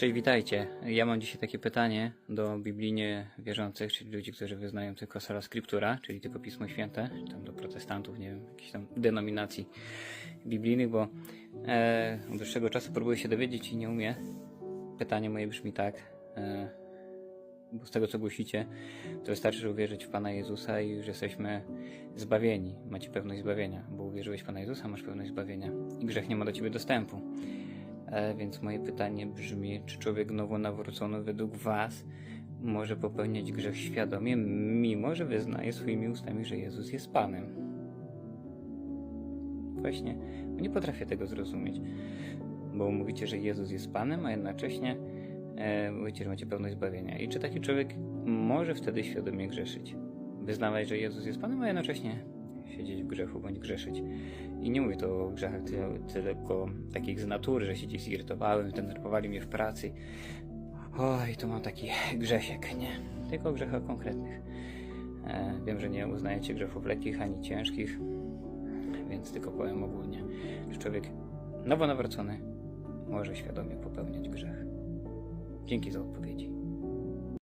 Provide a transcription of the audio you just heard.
Cześć, witajcie. Ja mam dzisiaj takie pytanie do biblijnie wierzących, czyli ludzi, którzy wyznają tylko sola scriptura, czyli tylko Pismo Święte, czy tam do protestantów, nie wiem, jakichś tam denominacji biblijnych, bo e, od dłuższego czasu próbuję się dowiedzieć i nie umiem. Pytanie moje brzmi tak, e, bo z tego co głosicie, to wystarczy, że uwierzyć w Pana Jezusa i już jesteśmy zbawieni. Macie pewność zbawienia, bo uwierzyłeś w Pana Jezusa, masz pewność zbawienia i grzech nie ma do ciebie dostępu. E, więc moje pytanie brzmi, czy człowiek nowonawrócony według Was może popełniać grzech świadomie, mimo że wyznaje swoimi ustami, że Jezus jest Panem? Właśnie, nie potrafię tego zrozumieć, bo mówicie, że Jezus jest Panem, a jednocześnie e, mówicie, że macie pełność zbawienia. I czy taki człowiek może wtedy świadomie grzeszyć? Wyznawać, że Jezus jest Panem, a jednocześnie siedzieć w grzechu bądź grzeszyć. I nie mówię to o grzechach ty- tylko takich z natury, że się gdzieś zirytowałem, zdenerwowali mnie w pracy. Oj, to mam taki grzesiek, nie. Tylko o grzechach konkretnych. E, wiem, że nie uznajecie grzechów lekkich ani ciężkich, więc tylko powiem ogólnie, że człowiek nowonawrócony może świadomie popełniać grzech. Dzięki za odpowiedzi.